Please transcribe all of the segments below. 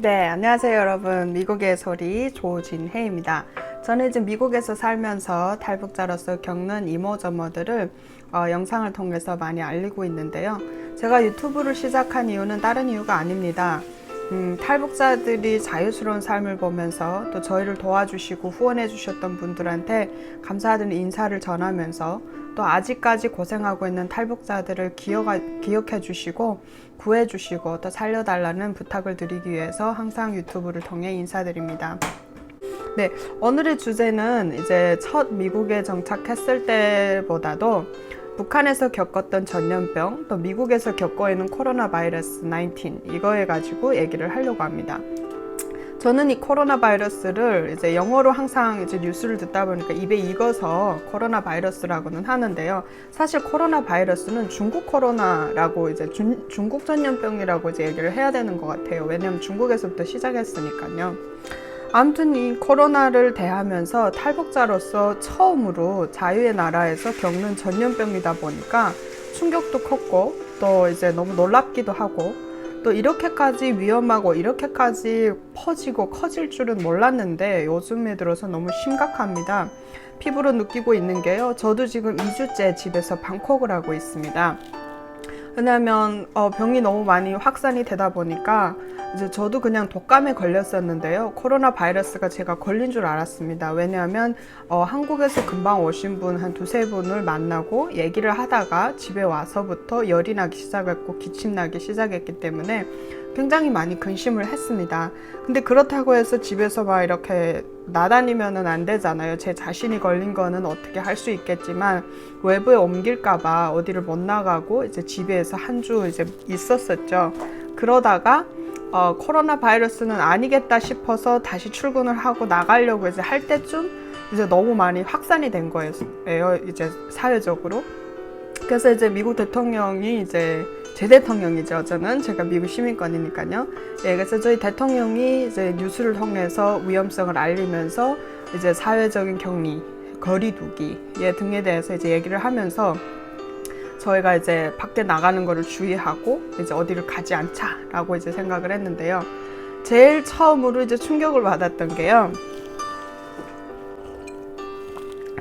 네, 안녕하세요, 여러분. 미국의 소리 조진혜입니다. 저는 지금 미국에서 살면서 탈북자로서 겪는 이모저모들을 어, 영상을 통해서 많이 알리고 있는데요. 제가 유튜브를 시작한 이유는 다른 이유가 아닙니다. 음, 탈북자들이 자유스러운 삶을 보면서 또 저희를 도와주시고 후원해 주셨던 분들한테 감사하다는 인사를 전하면서 또 아직까지 고생하고 있는 탈북자들을 기억하, 기억해 주시고 구해 주시고 또 살려달라는 부탁을 드리기 위해서 항상 유튜브를 통해 인사드립니다. 네, 오늘의 주제는 이제 첫 미국에 정착했을 때보다도 북한에서 겪었던 전염병, 또 미국에서 겪고 있는 코로나 바이러스 19 이거에 가지고 얘기를 하려고 합니다. 저는 이 코로나 바이러스를 이제 영어로 항상 이제 뉴스를 듣다 보니까 입에 익어서 코로나 바이러스라고는 하는데요. 사실 코로나 바이러스는 중국 코로나라고 이제 중, 중국 전염병이라고 이제 얘기를 해야 되는 것 같아요. 왜냐하면 중국에서부터 시작했으니까요. 아무튼 이 코로나를 대하면서 탈북자로서 처음으로 자유의 나라에서 겪는 전염병이다 보니까 충격도 컸고 또 이제 너무 놀랍기도 하고 또 이렇게까지 위험하고 이렇게까지 퍼지고 커질 줄은 몰랐는데 요즘에 들어서 너무 심각합니다. 피부로 느끼고 있는 게요. 저도 지금 2주째 집에서 방콕을 하고 있습니다. 왜냐하면 어, 병이 너무 많이 확산이 되다 보니까 이제 저도 그냥 독감에 걸렸었는데요. 코로나 바이러스가 제가 걸린 줄 알았습니다. 왜냐하면 어, 한국에서 금방 오신 분 한 두세 분을 만나고 얘기를 하다가 집에 와서부터 열이 나기 시작했고 기침 나기 시작했기 때문에 굉장히 많이 근심을 했습니다. 근데 그렇다고 해서 집에서 막 이렇게 나다니면은 안 되잖아요. 제 자신이 걸린 거는 어떻게 할 수 있겠지만 외부에 옮길까봐 어디를 못 나가고 이제 집에서 한 주 이제 있었었죠. 그러다가 어, 코로나 바이러스는 아니겠다 싶어서 다시 출근을 하고 나가려고 이제 할 때쯤 이제 너무 많이 확산이 된 거예요. 이제 사회적으로. 그래서 이제 미국 대통령이 이제 제 대통령이죠. 저는 제가 미국 시민권이니까요. 예, 그래서 저희 대통령이 이제 뉴스를 통해서 위험성을 알리면서 이제 사회적인 격리, 거리두기 예, 등에 대해서 이제 얘기를 하면서 저희가 이제 밖에 나가는 거를 주의하고 이제 어디를 가지 않자라고 이제 생각을 했는데요. 제일 처음으로 이제 충격을 받았던 게요.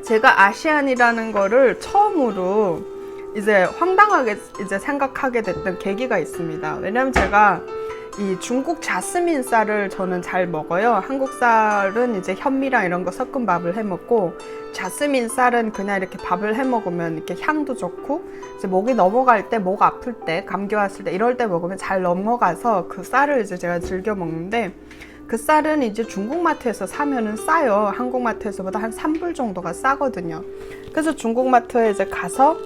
제가 아시안이라는 거를 처음으로 이제 황당하게 이제 생각하게 됐던 계기가 있습니다. 왜냐면 제가 이 중국 자스민 쌀을 저는 잘 먹어요. 한국 쌀은 이제 현미랑 이런 거 섞은 밥을 해 먹고 자스민 쌀은 그냥 이렇게 밥을 해 먹으면 이렇게 향도 좋고 이제 목이 넘어갈 때, 목 아플 때, 감기 왔을 때 이럴 때 먹으면 잘 넘어가서 그 쌀을 이제 제가 즐겨 먹는데 그 쌀은 이제 중국 마트에서 사면은 싸요. 한국 마트에서보다 한 3불 정도가 싸거든요. 그래서 중국 마트에 이제 가서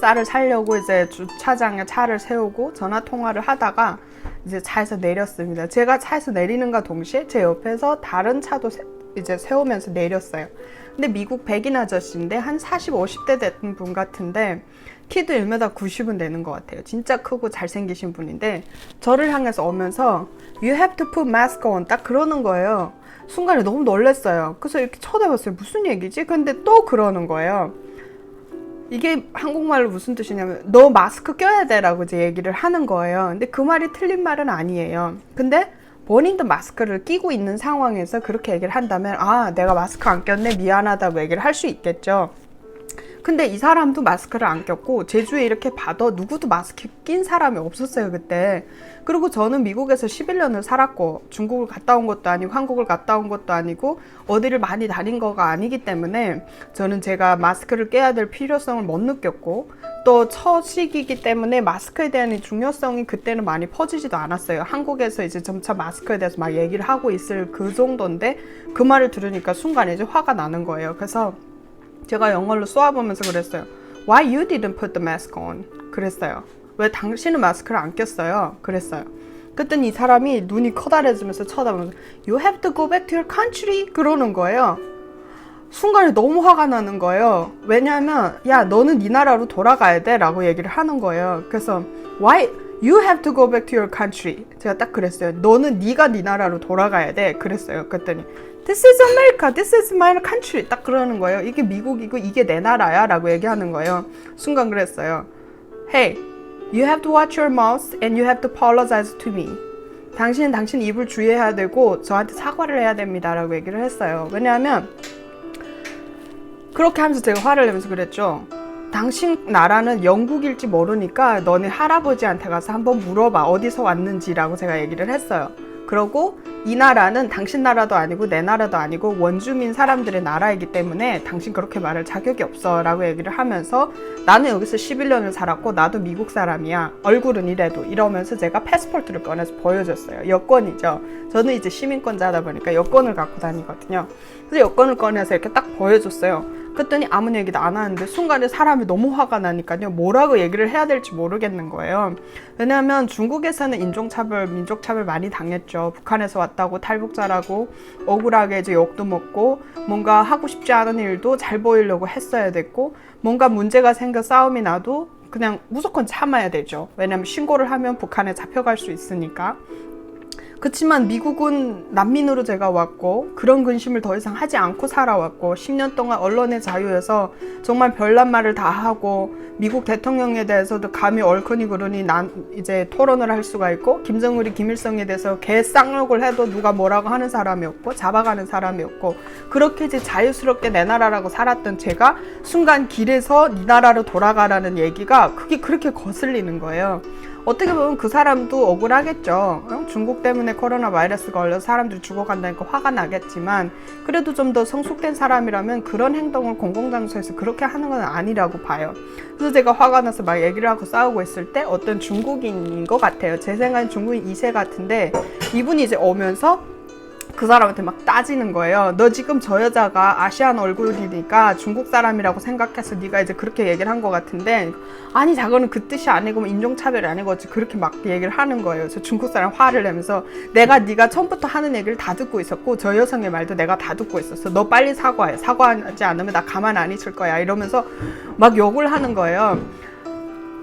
쌀을 사려고 이제 주차장에 차를 세우고 전화 통화를 하다가 이제 차에서 내렸습니다. 제가 차에서 내리는가 동시에 제 옆에서 다른 차도 세, 이제 세우면서 내렸어요. 근데 미국 백인 아저씨인데 한 40, 50대 된 분 같은데 키도 1m 90은 되는 것 같아요. 진짜 크고 잘생기신 분인데 저를 향해서 오면서 You have to put mask on 딱 그러는 거예요. 순간에 너무 놀랐어요. 그래서 이렇게 쳐다봤어요. 무슨 얘기지? 근데 또 그러는 거예요. 이게 한국말로 무슨 뜻이냐면 너 마스크 껴야 돼라고 이제 얘기를 하는 거예요. 근데 그 말이 틀린 말은 아니에요. 근데 본인도 마스크를 끼고 있는 상황에서 그렇게 얘기를 한다면 아 내가 마스크 안 꼈네 미안하다고 얘기를 할 수 있겠죠. 근데 이 사람도 마스크를 안 꼈고 제주에 이렇게 봐도 누구도 마스크 낀 사람이 없었어요 그때. 그리고 저는 미국에서 11년을 살았고 중국을 갔다 온 것도 아니고 한국을 갔다 온 것도 아니고 어디를 많이 다닌 거가 아니기 때문에 저는 제가 마스크를 껴야 될 필요성을 못 느꼈고 또첫 시기이기 때문에 마스크에 대한 중요성이 그때는 많이 퍼지지도 않았어요. 한국에서 이제 점차 마스크에 대해서 막 얘기를 하고 있을 그 정도인데 그 말을 들으니까 순간 이제 화가 나는 거예요. 그래서 제가 영어로 쏘아보면서 그랬어요. Why you didn't put the mask on? 그랬어요. 왜 당신은 마스크를 안 꼈어요? 그랬어요. 그랬더니 이 사람이 눈이 커다래지면서 쳐다보면서 You have to go back to your country? 그러는 거예요. 순간에 너무 화가 나는 거예요. 왜냐하면 야 너는 네 나라로 돌아가야 돼 라고 얘기를 하는 거예요. 그래서 Why you have to go back to your country? 제가 딱 그랬어요. 너는 네가 네 나라로 돌아가야 돼. 그랬어요. 그랬더니 This is America. This is my country. 딱 그러는 거예요. 이게 미국이고 이게 내 나라야 라고 얘기하는 거예요. 순간 그랬어요. Hey, you have to watch your mouth and you have to apologize to me. 당신은 당신 입을 주의해야 되고 저한테 사과를 해야 됩니다 라고 얘기를 했어요. 왜냐하면 그렇게 하면서 제가 화를 내면서 그랬죠. 당신 나라는 영국일지 모르니까 너네 할아버지한테 가서 한번 물어봐 어디서 왔는지라고 제가 얘기를 했어요. 그러고 이 나라는 당신 나라도 아니고 내 나라도 아니고 원주민 사람들의 나라이기 때문에 당신 그렇게 말할 자격이 없어 라고 얘기를 하면서 나는 여기서 11년을 살았고 나도 미국 사람이야. 얼굴은 이래도 이러면서 제가 패스포트를 꺼내서 보여줬어요. 여권이죠. 저는 이제 시민권자다 보니까 여권을 갖고 다니거든요. 그래서 여권을 꺼내서 이렇게 딱 보여줬어요 그랬더니 아무 얘기도 안 하는데 순간에 사람이 너무 화가 나니까요. 뭐라고 얘기를 해야 될지 모르겠는 거예요. 왜냐하면 중국에서는 인종차별 민족차별 많이 당했죠. 북한에서 왔다고 탈북자라고 억울하게 이제 욕도 먹고 뭔가 하고 싶지 않은 일도 잘 보이려고 했어야 됐고 뭔가 문제가 생겨 싸움이 나도 그냥 무조건 참아야 되죠. 왜냐하면 신고를 하면 북한에 잡혀갈 수 있으니까 그렇지만 미국은 난민으로 제가 왔고 그런 근심을 더 이상 하지 않고 살아왔고 10년 동안 언론의 자유에서 정말 별난 말을 다 하고 미국 대통령에 대해서도 감히 얼큰이 그러니 난 이제 토론을 할 수가 있고 김정일이 김일성에 대해서 개 쌍욕을 해도 누가 뭐라고 하는 사람이 없고 잡아가는 사람이 없고 그렇게 이제 자유스럽게 내 나라라고 살았던 제가 순간 길에서 네 나라로 돌아가라는 얘기가 그게 그렇게 거슬리는 거예요. 어떻게 보면 그 사람도 억울하겠죠. 어? 중국 때문에 코로나 바이러스가 걸려서 사람들이 죽어간다니까 화가 나겠지만 그래도 좀 더 성숙된 사람이라면 그런 행동을 공공장소에서 그렇게 하는 건 아니라고 봐요. 그래서 제가 화가 나서 막 얘기를 하고 싸우고 있을 때 어떤 중국인인 것 같아요. 제 생각엔 중국인 2세 같은데 이분이 이제 오면서 그 사람한테 막 따지는 거예요. 너 지금 저 여자가 아시안 얼굴이니까 중국 사람이라고 생각해서 네가 이제 그렇게 얘기를 한 것 같은데 아니 자거는 그 뜻이 아니고 뭐 인종차별이 아니고 어찌 그렇게 막 얘기를 하는 거예요. 그래서 중국 사람 화를 내면서 내가 네가 처음부터 하는 얘기를 다 듣고 있었고 저 여성의 말도 내가 다 듣고 있었어. 너 빨리 사과해. 사과하지 않으면 나 가만 안 있을 거야. 이러면서 막 욕을 하는 거예요.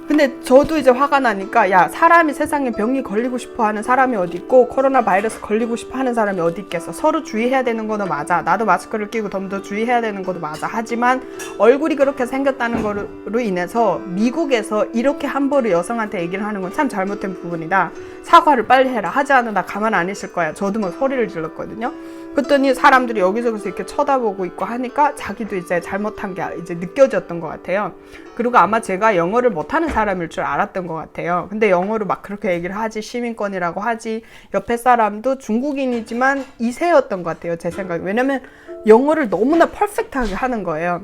근데 저도 이제 화가 나니까 야 사람이 세상에 병이 걸리고 싶어 하는 사람이 어디 있고 코로나 바이러스 걸리고 싶어 하는 사람이 어디 있겠어. 서로 주의해야 되는 거는 맞아. 나도 마스크를 끼고 좀더 주의해야 되는 것도 맞아. 하지만 얼굴이 그렇게 생겼다는 거로 인해서 미국에서 이렇게 함부로 여성한테 얘기를 하는 건 참 잘못된 부분이다. 사과를 빨리 해라. 하지 않으면 나 가만 안 있을 거야. 저도 막 소리를 질렀거든요 그랬더니 사람들이 여기저기서 이렇게 쳐다보고 있고 하니까 자기도 이제 잘못한 게 이제 느껴졌던 것 같아요 그리고 아마 제가 영어를 못하는 사람일 줄 알았던 것 같아요. 근데 영어를 막 그렇게 얘기를 하지 시민권이라고 하지 옆에 사람도 중국인이지만 이세였던 것 같아요. 제 생각에 왜냐면 영어를 너무나 퍼펙트하게 하는 거예요.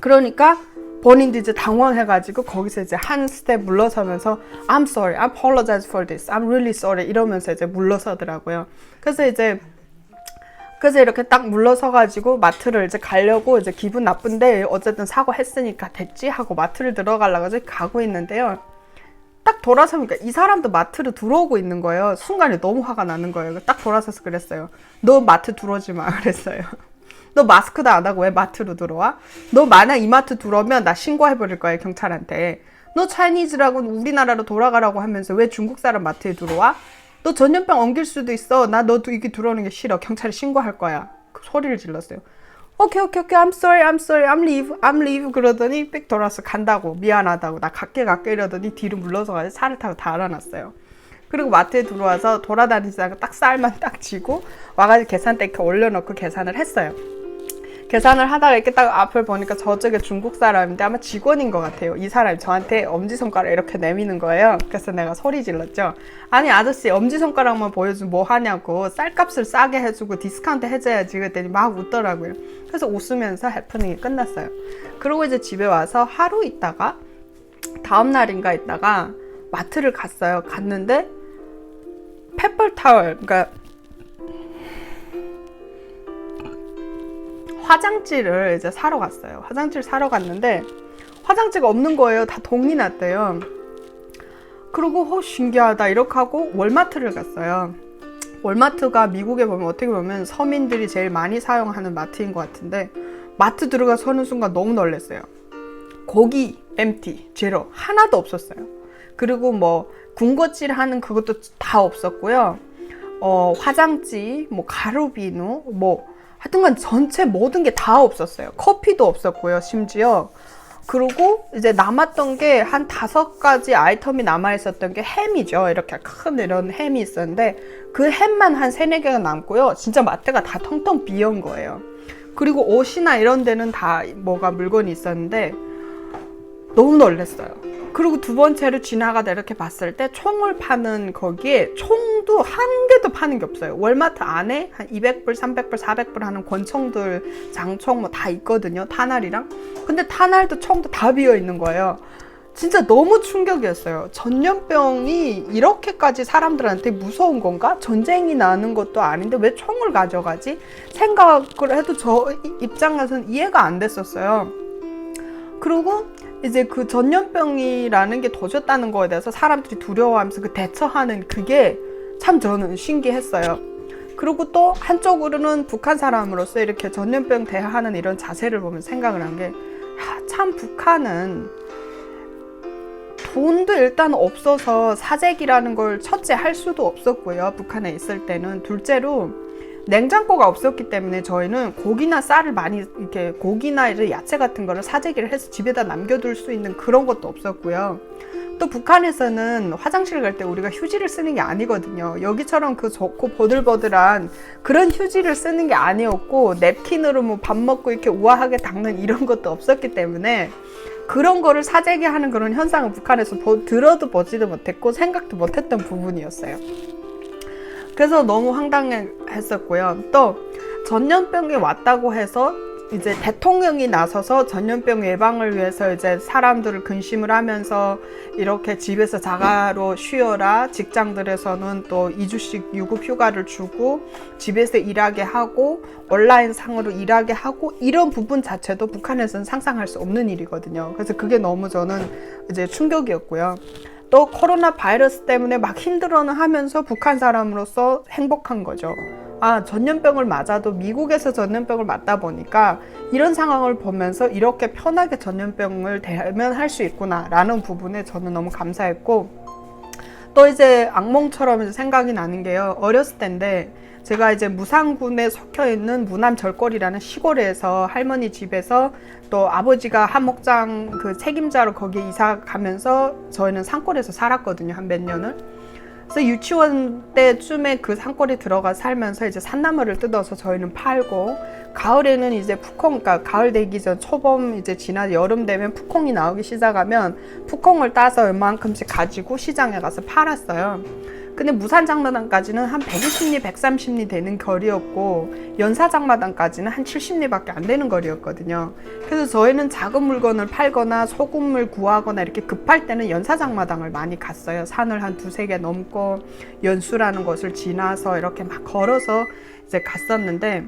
그러니까 본인도 이제 당황해가지고 거기서 이제 한 스텝 물러서면서 I'm sorry, I apologize for this, I'm really sorry 이러면서 이제 물러서더라고요. 그래서 이제 그래서 이렇게 딱 물러서가지고 마트를 이제 가려고 이제 기분 나쁜데 어쨌든 사과했으니까 됐지 하고 마트를 들어가려고 이제 가고 있는데요. 딱 돌아서니까 이 사람도 마트로 들어오고 있는 거예요. 순간에 너무 화가 나는 거예요. 딱 돌아서서 그랬어요. 너 마트 들어오지 마 그랬어요. 너 마스크도 안 하고 왜 마트로 들어와? 너 만약 이 마트 들어오면 나 신고해버릴 거야 경찰한테. 너 차이니즈라고 우리나라로 돌아가라고 하면서 왜 중국 사람 마트에 들어와? 너 전염병 옮길 수도 있어. 나 너 이게 들어오는 게 싫어. 경찰에 신고할 거야. 그 소리를 질렀어요. 오케이 오케이 오케이 I'm sorry I'm sorry I'm leave I'm leave 그러더니 빽 돌아서 간다고 미안하다고 나 갈게 갈게 이러더니 뒤로 물러서 가지고 차를 타고 다 알아놨어요. 그리고 마트에 들어와서 돌아다니다가 딱 쌀만 딱 쥐고 와가지고 계산대 이렇게 올려놓고 계산을 했어요. 계산을 하다가 이렇게 딱 앞을 보니까 저쪽에 중국 사람인데 아마 직원인 것 같아요. 이 사람이 저한테 엄지손가락 이렇게 내미는 거예요. 그래서 내가 소리 질렀죠. 아니 아저씨 엄지손가락만 보여주면 뭐 하냐고 쌀값을 싸게 해주고 디스카운트 해줘야지 그랬더니 막 웃더라고요. 그래서 웃으면서 해프닝이 끝났어요. 그리고 이제 집에 와서 하루 있다가 다음 날인가 있다가 마트를 갔어요. 갔는데 페퍼 타월 그러니까 화장지를 이제 사러 갔어요. 화장지를 사러 갔는데 화장지가 없는 거예요. 다 동이 났대요. 그리고 어 신기하다 이렇게 하고 월마트를 갔어요. 월마트가 미국에 보면 어떻게 보면 서민들이 제일 많이 사용하는 마트인 것 같은데 마트 들어가 서는 순간 너무 놀랐어요. 고기 엠티 제로 하나도 없었어요. 그리고 뭐 군것질 하는 그것도 다 없었고요. 어 화장지, 뭐 가루비누, 뭐 하여튼간 전체 모든 게 다 없었어요. 커피도 없었고요, 심지어. 그리고 이제 남았던 게 한 다섯 가지 아이템이 남아 있었던 게 햄이죠. 이렇게 큰 이런 햄이 있었는데 그 햄만 한 세네 개가 남고요. 진짜 마트가 다 텅텅 비어온 거예요. 그리고 옷이나 이런 데는 다 뭐가 물건이 있었는데 너무 놀랐어요. 그리고 두 번째로 지나가다 이렇게 봤을 때 총을 파는 거기에 총도 한 개도 파는 게 없어요. 월마트 안에 한 200불, 300불, 400불 하는 권총들, 장총 뭐 다 있거든요. 탄알이랑. 근데 탄알도 총도 다 비어 있는 거예요. 진짜 너무 충격이었어요. 전염병이 이렇게까지 사람들한테 무서운 건가? 전쟁이 나는 것도 아닌데 왜 총을 가져가지? 생각을 해도 저 입장에서는 이해가 안 됐었어요. 그리고 이제 그 전염병이라는 게 터졌다는 거에 대해서 사람들이 두려워하면서 그 대처하는 그게 참 저는 신기했어요. 그리고 또 한쪽으로는 북한 사람으로서 이렇게 전염병 대하는 이런 자세를 보면 생각을 한 게 참 북한은 돈도 일단 없어서 사재기라는 걸 첫째 할 수도 없었고요. 북한에 있을 때는 둘째로 냉장고가 없었기 때문에 저희는 고기나 쌀을 많이 이렇게 고기나 야채 같은 거를 사재기를 해서 집에다 남겨둘 수 있는 그런 것도 없었고요. 또 북한에서는 화장실 갈 때 우리가 휴지를 쓰는 게 아니거든요. 여기처럼 그 좋고 보들보들한 그런 휴지를 쓰는 게 아니었고 냅킨으로 뭐 밥 먹고 이렇게 우아하게 닦는 이런 것도 없었기 때문에 그런 거를 사재기 하는 그런 현상을 북한에서 보, 들어도 보지도 못했고 생각도 못했던 부분이었어요. 그래서 너무 황당했었고요. 또 전염병이 왔다고 해서 이제 대통령이 나서서 전염병 예방을 위해서 이제 사람들을 근심을 하면서 이렇게 집에서 자가로 쉬어라 직장들에서는 또 2주씩 유급 휴가를 주고 집에서 일하게 하고 온라인 상으로 일하게 하고 이런 부분 자체도 북한에서는 상상할 수 없는 일이거든요. 그래서 그게 너무 저는 이제 충격이었고요. 또 코로나 바이러스 때문에 막 힘들어는 하면서 북한 사람으로서 행복한 거죠. 아, 전염병을 맞아도 미국에서 전염병을 맞다 보니까 이런 상황을 보면서 이렇게 편하게 전염병을 대면할 수 있구나라는 부분에 저는 너무 감사했고 또 이제 악몽처럼 생각이 나는 게요. 어렸을 때인데 제가 이제 무상군에 속혀 있는 무남 절거리라는 시골에서 할머니 집에서 또 아버지가 한목장 그 책임자로 거기에 이사 가면서 저희는 산골에서 살았거든요. 한 몇 년을. 그래서 유치원 때쯤에 그 산골에 들어가 살면서 이제 산나물을 뜯어서 저희는 팔고 가을에는 이제 푸콩 그러니까 가을 되기 전 초봄 이제 지나 여름 되면 푸콩이 나오기 시작하면 푸콩을 따서 얼만큼씩 가지고 시장에 가서 팔았어요. 근데 무산 장마당까지는 한 120리, 130리 되는 거리였고 연사 장마당까지는 한 70리밖에 안 되는 거리였거든요. 그래서 저희는 작은 물건을 팔거나 소금을 구하거나 이렇게 급할 때는 연사 장마당을 많이 갔어요. 산을 한 두세 개 넘고 연수라는 곳을 지나서 이렇게 막 걸어서 이제 갔었는데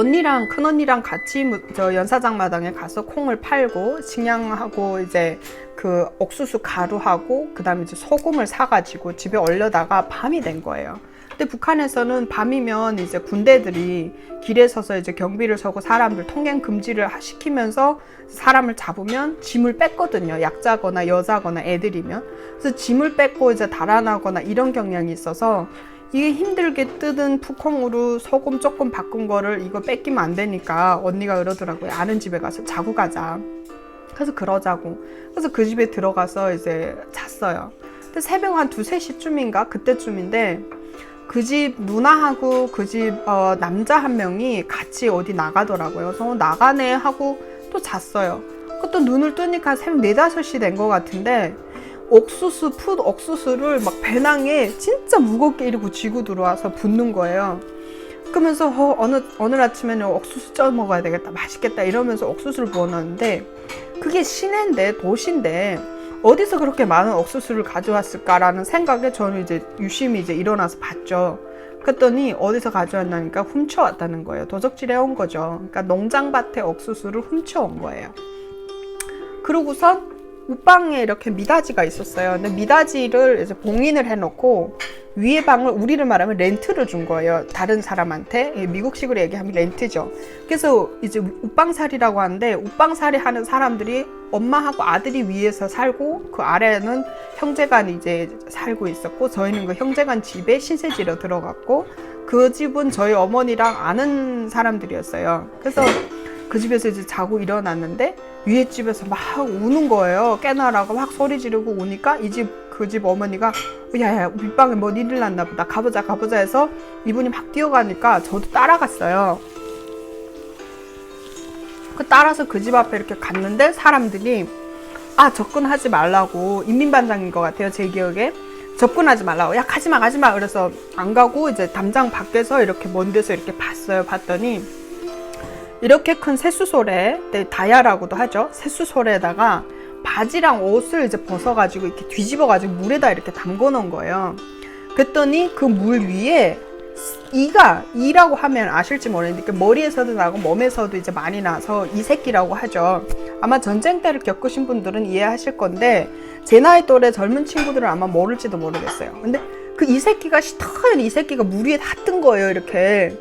언니랑 큰 언니랑 같이 무- 저 연사장 마당에 가서 콩을 팔고 식량하고 이제 그 옥수수 가루하고 그다음에 이제 소금을 사가지고 집에 얼려다가 밤이 된 거예요. 근데 북한에서는 밤이면 이제 군대들이 길에 서서 이제 경비를 서고 사람들 통행 금지를 하- 시키면서 사람을 잡으면 짐을 뺐거든요. 약자거나 여자거나 애들이면. 그래서 짐을 뺏고 이제 달아나거나 이런 경향이 있어서 이게 힘들게 뜯은 푸콩으로 소금 조금 바꾼 거를 이거 뺏기면 안 되니까 언니가 그러더라고요. 아는 집에 가서 자고 가자. 그래서 그러자고. 그래서 그 집에 들어가서 이제 잤어요. 근데 새벽 한 두세 시쯤인가? 그때쯤인데 그 집 누나하고 그집 어, 남자 한 명이 같이 어디 나가더라고요. 그래서 어, 나가네 하고 또 잤어요. 그또 눈을 뜨니까 새벽 네다섯 시 된 것 같은데 옥수수 풋 옥수수를 막 배낭에 진짜 무겁게 이러고 쥐고 들어와서 붓는 거예요. 그러면서 어, 어느 오늘 아침에는 옥수수 쪄 먹어야 되겠다 맛있겠다 이러면서 옥수수를 부어놨는데 그게 시내인데 도시인데 어디서 그렇게 많은 옥수수를 가져왔을까라는 생각에 저는 이제 유심히 이제 일어나서 봤죠. 그랬더니 어디서 가져왔나니까 훔쳐왔다는 거예요. 도적질해 온 거죠. 그러니까 농장밭에 옥수수를 훔쳐온 거예요. 그러고선 옷방에 이렇게 미닫이가 있었어요. 근데 미닫이를 이제 봉인을 해놓고 위에 방을 우리를 말하면 렌트를 준 거예요. 다른 사람한테 예, 미국식으로 얘기하면 렌트죠. 그래서 이제 옷방살이라고 하는데 옷방살이 하는 사람들이 엄마하고 아들이 위에서 살고 그 아래는 형제간이 이제 살고 있었고 저희는 그 형제간 집에 신세지로 들어갔고 그 집은 저희 어머니랑 아는 사람들이었어요. 그래서 그 집에서 이제 자고 일어났는데 위에 집에서 막 우는 거예요. 깨나라고 막 소리 지르고 우니까 이 집 그 집 어머니가 야야 윗방에 뭐 일을 났나 보다. 가보자 가보자. 해서 이분이 막 뛰어가니까 저도 따라갔어요. 그 따라서 그 집 앞에 이렇게 갔는데 사람들이 아 접근하지 말라고. 인민반장인 것 같아요 제 기억에 접근하지 말라고 야 가지마 가지마. 그래서 안 가고 이제 담장 밖에서 이렇게 먼 데서 이렇게 봤어요 봤더니 이렇게 큰 새수솔에 네, 다야라고도 하죠 새수솔에다가 바지랑 옷을 이제 벗어가지고 이렇게 뒤집어가지고 물에다 이렇게 담궈 놓은 거예요 그랬더니 그 물 위에 이가 이라고 하면 아실지 모르겠는데 그 머리에서도 나고 몸에서도 이제 많이 나서 이 새끼라고 하죠. 아마 전쟁 때를 겪으신 분들은 이해하실 건데 제 나이 또래 젊은 친구들은 아마 모를지도 모르겠어요. 근데 그 이 새끼가 시터연 이 새끼가 물 위에 다 뜬 거예요. 이렇게.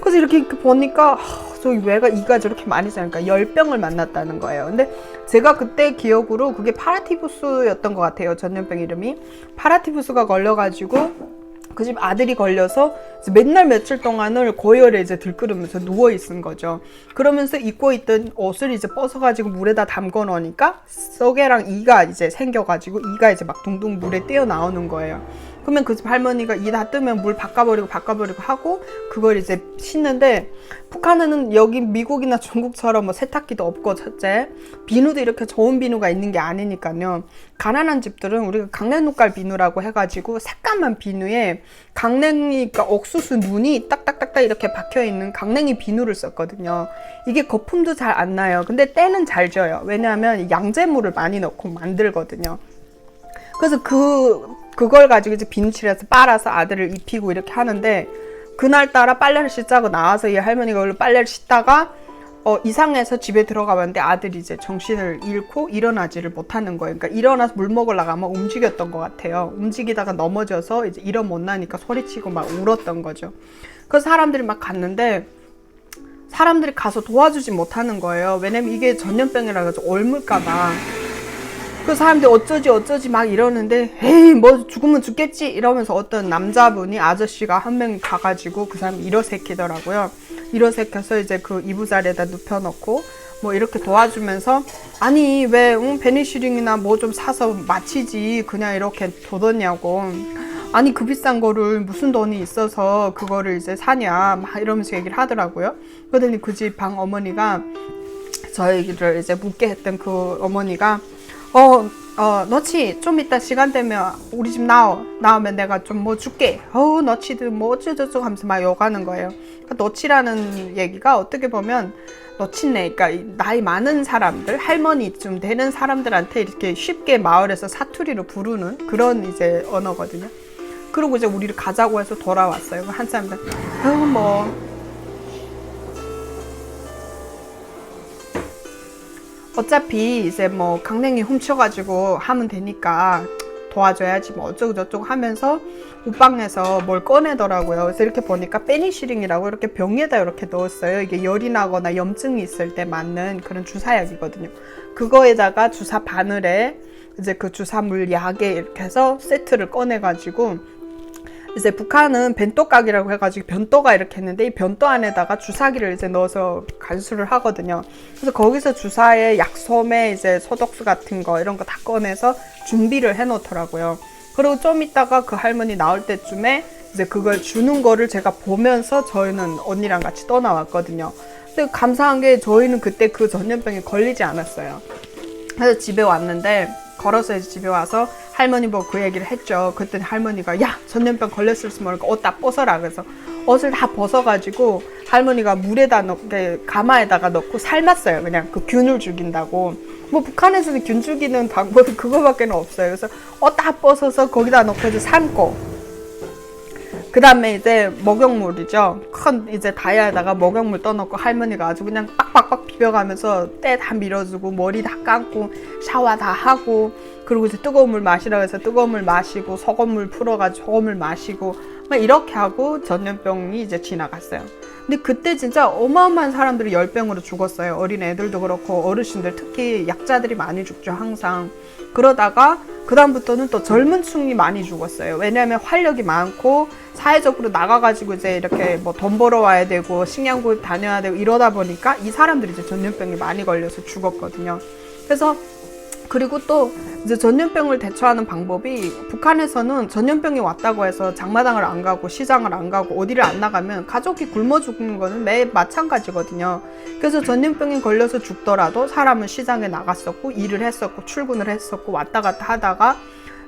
그래서 이렇게, 이렇게 보니까 하, 저기 왜가 이가 저렇게 많이 자니까 열병을 만났다는 거예요. 근데 제가 그때 기억으로 그게 파라티푸스였던 것 같아요. 전염병 이름이 파라티푸스가 걸려가지고 그 집 아들이 걸려서 맨날 며칠 동안을 고열에 이제 들끓으면서 누워 있은 거죠. 그러면서 입고 있던 옷을 이제 벗어가지고 물에다 담궈 놓으니까 썩애랑 이가 이제 생겨가지고 이가 이제 막 둥둥 물에 뛰어 나오는 거예요. 그러면 그 집 할머니가 이 다 뜨면 물 바꿔버리고 바꿔버리고 하고 그걸 이제 씻는데 북한은 여기 미국이나 중국처럼 뭐 세탁기도 없고 첫째 비누도 이렇게 좋은 비누가 있는 게 아니니까요. 가난한 집들은 우리가 강냉눈깔 비누라고 해가지고 새까만 비누에 강냉이 그러니까 옥수수 눈이 딱딱딱딱 이렇게 박혀 있는 강냉이 비누를 썼거든요. 이게 거품도 잘 안 나요. 근데 때는 잘 져요. 왜냐하면 양재물을 많이 넣고 만들거든요. 그래서 그 그걸 가지고 이제 비누칠해서 빨아서 아들을 입히고 이렇게 하는데 그날따라 빨래를 씻자고 나와서 이 할머니가 원래 빨래를 씻다가 어, 이상해서 집에 들어가 봤는데 아들이 이제 정신을 잃고 일어나지를 못하는 거예요. 그러니까 일어나서 물 먹으려고 아마 움직였던 것 같아요. 움직이다가 넘어져서 이제 일어 못 나니까 소리치고 막 울었던 거죠. 그래서 사람들이 막 갔는데 사람들이 가서 도와주지 못하는 거예요. 왜냐면 이게 전염병이라 가지고 옮을까봐. 그 사람들이 어쩌지 어쩌지 막 이러는데 에이 뭐 죽으면 죽겠지 이러면서 어떤 남자분이 아저씨가 한 명 가가지고 그 사람 일어새키더라고요. 일어새켜서 이제 그 이부자리에다 눕혀놓고 뭐 이렇게 도와주면서 아니 왜 응, 베니시링이나 뭐 좀 사서 마치지 그냥 이렇게 둬뒀냐고 아니 그 비싼 거를 무슨 돈이 있어서 그거를 이제 사냐 막 이러면서 얘기를 하더라고요. 그러더니 그 집 방 어머니가 저희를 이제 묻게 했던 그 어머니가 어, 어, 너치 좀 이따 시간 되면 우리 집 나오. 나오면 내가 좀 뭐 줄게. 어, 너치들 뭐 어쩌저쩌고 하면서 막 욕하는 거예요. 그러니까 너치라는 얘기가 어떻게 보면 너치네. 그러니까 이 나이 많은 사람들, 할머니쯤 되는 사람들한테 이렇게 쉽게 마을에서 사투리로 부르는 그런 이제 언어거든요. 그리고 이제 우리를 가자고 해서 돌아왔어요. 한 사람들, 어, 뭐. 어차피 이제 뭐 강냉이 훔쳐가지고 하면 되니까 도와줘야지 뭐 어쩌고 저쩌고 하면서 옷방에서 뭘 꺼내더라고요. 그래서 이렇게 보니까 페니시링이라고 이렇게 병에다 이렇게 넣었어요. 이게 열이 나거나 염증이 있을 때 맞는 그런 주사약이거든요. 그거에다가 주사 바늘에 이제 그 주사물 약에 이렇게 해서 세트를 꺼내가지고 이제 북한은 벤또각이라고 해가지고 변또가 이렇게 했는데 이 변또 안에다가 주사기를 이제 넣어서 간수를 하거든요. 그래서 거기서 주사에 약솜에 이제 소독수 같은 거 이런 거 다 꺼내서 준비를 해놓더라고요. 그리고 좀 있다가 그 할머니 나올 때쯤에 이제 그걸 주는 거를 제가 보면서 저희는 언니랑 같이 떠나왔거든요. 근데 감사한 게 저희는 그때 그 전염병에 걸리지 않았어요. 그래서 집에 왔는데 걸어서 이제 집에 와서 할머니 보고 그 얘기를 했죠. 그랬더니 할머니가 야 전염병 걸렸을지 모르니까 옷 다 벗어라 그래서 옷을 다 벗어가지고 할머니가 물에다 넣고 가마에다가 넣고 삶았어요. 그냥 그 균을 죽인다고. 뭐 북한에서는 균 죽이는 방법이 그거밖에 없어요. 그래서 옷 다 벗어서 거기다 넣고 이제 삶고 그 다음에 이제 목욕물이죠. 큰 이제 다이아에다가 목욕물 떠놓고 할머니가 아주 그냥 빡빡빡 비벼가면서 때 다 밀어주고 머리 다 감고 샤워 다 하고 그리고 이제 뜨거운 물 마시라고 해서 뜨거운 물 마시고 소금물 풀어가지고 소금물 마시고 막 이렇게 하고 전염병이 이제 지나갔어요. 근데 그때 진짜 어마어마한 사람들이 열병으로 죽었어요. 어린 애들도 그렇고 어르신들 특히 약자들이 많이 죽죠 항상. 그러다가 그다음부터는 또 젊은 층이 많이 죽었어요. 왜냐하면 활력이 많고 사회적으로 나가가지고 이제 이렇게 뭐 돈 벌어 와야 되고 식량고 다녀야 되고 이러다 보니까 이 사람들이 이제 전염병이 많이 걸려서 죽었거든요. 그래서 그리고 또 이제 전염병을 대처하는 방법이 북한에서는 전염병이 왔다고 해서 장마당을 안 가고 시장을 안 가고 어디를 안 나가면 가족이 굶어 죽는 거는 매 마찬가지거든요. 그래서 전염병이 걸려서 죽더라도 사람은 시장에 나갔었고 일을 했었고 출근을 했었고 왔다 갔다 하다가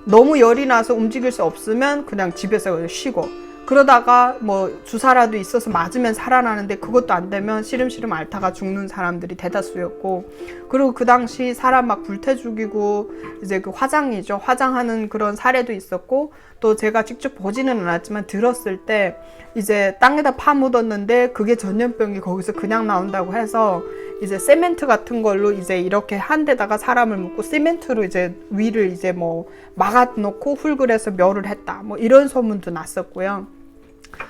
너무 열이 나서 움직일 수 없으면 그냥 집에서 쉬고. 그러다가 뭐 주사라도 있어서 맞으면 살아나는데 그것도 안 되면 시름시름 앓다가 죽는 사람들이 대다수였고. 그리고 그 당시 사람 막 불태 죽이고 이제 그 화장이죠. 화장하는 그런 사례도 있었고. 또 제가 직접 보지는 않았지만 들었을 때 이제 땅에다 파묻었는데 그게 전염병이 거기서 그냥 나온다고 해서 이제 세멘트 같은 걸로 이제 이렇게 한 데다가 사람을 묶고 세멘트로 이제 위를 이제 뭐 막아 놓고 훌글해서 멸을 했다. 뭐 이런 소문도 났었고요.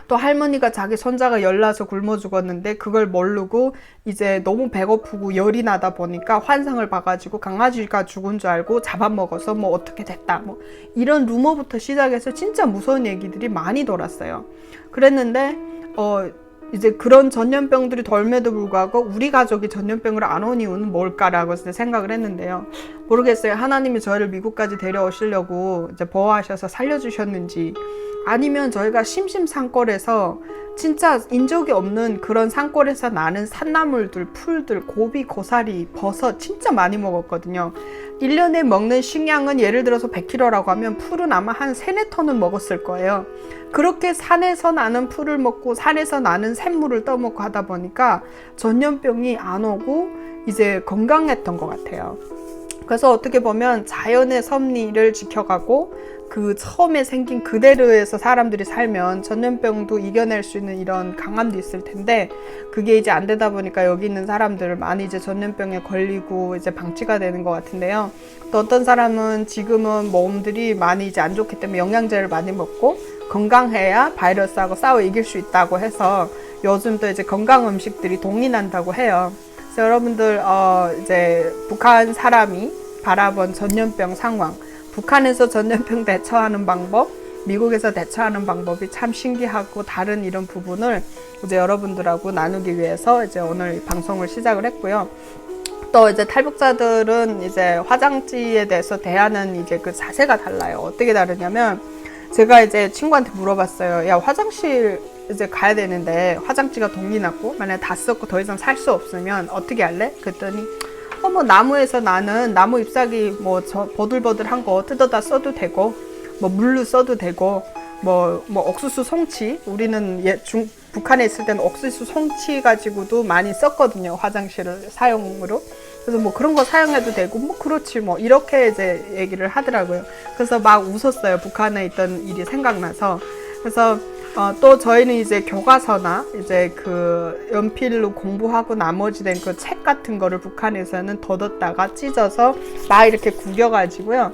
또 할머니가 자기 손자가 열나서 굶어 죽었는데 그걸 모르고 이제 너무 배고프고 열이 나다 보니까 환상을 봐가지고 강아지가 죽은 줄 알고 잡아먹어서 뭐 어떻게 됐다 뭐 이런 루머부터 시작해서 진짜 무서운 얘기들이 많이 돌았어요. 그랬는데 어 이제 그런 전염병들이 덜매도 불구하고 우리 가족이 전염병을 안 온 이유는 뭘까라고 생각을 했는데요. 모르겠어요. 하나님이 저희를 미국까지 데려오시려고 이제 보호하셔서 살려주셨는지 아니면 저희가 심심산골에서 진짜 인적이 없는 그런 산골에서 나는 산나물들, 풀들, 고비, 고사리, 버섯 진짜 많이 먹었거든요. 1년에 먹는 식량은 예를 들어서 100kg라고 하면 풀은 아마 한 3, 4ton은 먹었을 거예요. 그렇게 산에서 나는 풀을 먹고 산에서 나는 샘물을 떠먹고 하다 보니까 전염병이 안 오고 이제 건강했던 것 같아요. 그래서 어떻게 보면 자연의 섭리를 지켜가고 그 처음에 생긴 그대로에서 사람들이 살면 전염병도 이겨낼 수 있는 이런 강함도 있을 텐데 그게 이제 안 되다 보니까 여기 있는 사람들 많이 이제 전염병에 걸리고 이제 방치가 되는 것 같은데요. 또 어떤 사람은 지금은 몸들이 많이 이제 안 좋기 때문에 영양제를 많이 먹고 건강해야 바이러스하고 싸워 이길 수 있다고 해서 요즘 또 이제 건강 음식들이 동의난다고 해요. 그래서 여러분들 어 이제 북한 사람이 바라본 전염병 상황 북한에서 전염병 대처하는 방법, 미국에서 대처하는 방법이 참 신기하고 다른 이런 부분을 이제 여러분들하고 나누기 위해서 이제 오늘 방송을 시작을 했고요. 또 이제 탈북자들은 이제 화장지에 대해서 대하는 이제 그 자세가 달라요. 어떻게 다르냐면 제가 이제 친구한테 물어봤어요. 야 화장실 이제 가야 되는데 화장지가 동이 났고 만약 다 썼고 더 이상 살 수 없으면 어떻게 할래? 그랬더니 어, 뭐 나무에서 나는 나무 잎사귀 뭐 저 버들버들한 거 뜯어다 써도 되고 뭐 물로 써도 되고 뭐, 뭐 옥수수 송치 우리는 예, 중, 북한에 있을 때는 옥수수 송치 가지고도 많이 썼거든요 화장실을 사용으로 그래서 뭐 그런 거 사용해도 되고 뭐 그렇지 뭐 이렇게 이제 얘기를 하더라고요. 그래서 막 웃었어요. 북한에 있던 일이 생각나서. 그래서 어, 또 저희는 이제 교과서나 이제 그 연필로 공부하고 나머지 된 그 책 같은 거를 북한에서는 덧었다가 찢어서 막 이렇게 구겨가지고요.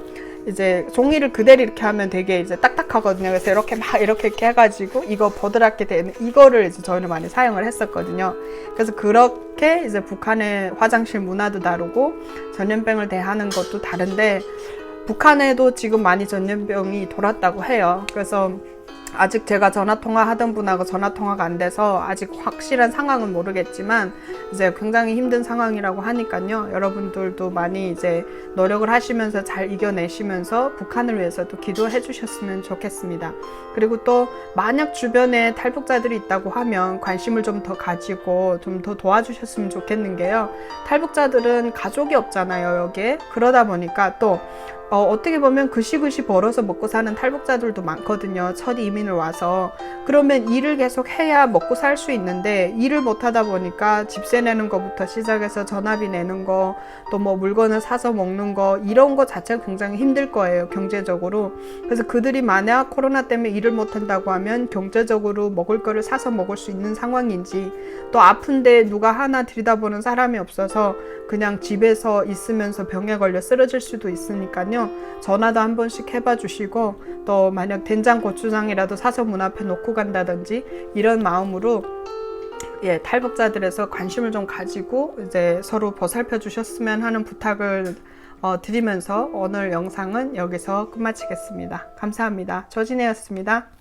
이제 종이를 그대로 이렇게 하면 되게 이제 딱딱하거든요. 그래서 이렇게 막 이렇게 이렇게 해가지고 이거 버드랗게 되는 이거를 이제 저희는 많이 사용을 했었거든요. 그래서 그렇게 이제 북한의 화장실 문화도 다르고 전염병을 대하는 것도 다른데 북한에도 지금 많이 전염병이 돌았다고 해요. 그래서 아직 제가 전화 통화하던 분하고 전화 통화가 안 돼서 아직 확실한 상황은 모르겠지만 이제 굉장히 힘든 상황이라고 하니까요. 여러분들도 많이 이제 노력을 하시면서 잘 이겨내시면서 북한을 위해서도 기도해 주셨으면 좋겠습니다. 그리고 또 만약 주변에 탈북자들이 있다고 하면 관심을 좀 더 가지고 좀 더 도와주셨으면 좋겠는 게요. 탈북자들은 가족이 없잖아요, 여기에. 그러다 보니까 또 어, 어떻게 보면 그시그시 벌어서 먹고 사는 탈북자들도 많거든요. 첫 이민을 와서. 그러면 일을 계속 해야 먹고 살 수 있는데 일을 못 하다 보니까 집세 내는 거부터 시작해서 전화비 내는 거, 또 뭐 물건을 사서 먹는 거, 이런 거 자체가 굉장히 힘들 거예요. 경제적으로. 그래서 그들이 만약 코로나 때문에 일을 못 한다고 하면 경제적으로 먹을 거를 사서 먹을 수 있는 상황인지, 또 아픈데 누가 하나 들여다보는 사람이 없어서 그냥 집에서 있으면서 병에 걸려 쓰러질 수도 있으니까 요. 전화도 한 번씩 해봐 주시고 또 만약 된장 고추장이라도 사서 문 앞에 놓고 간다든지 이런 마음으로 예, 탈북자들에서 관심을 좀 가지고 이제 서로 보살펴 주셨으면 하는 부탁을 어, 드리면서 오늘 영상은 여기서 끝마치겠습니다. 감사합니다. 조진혜였습니다.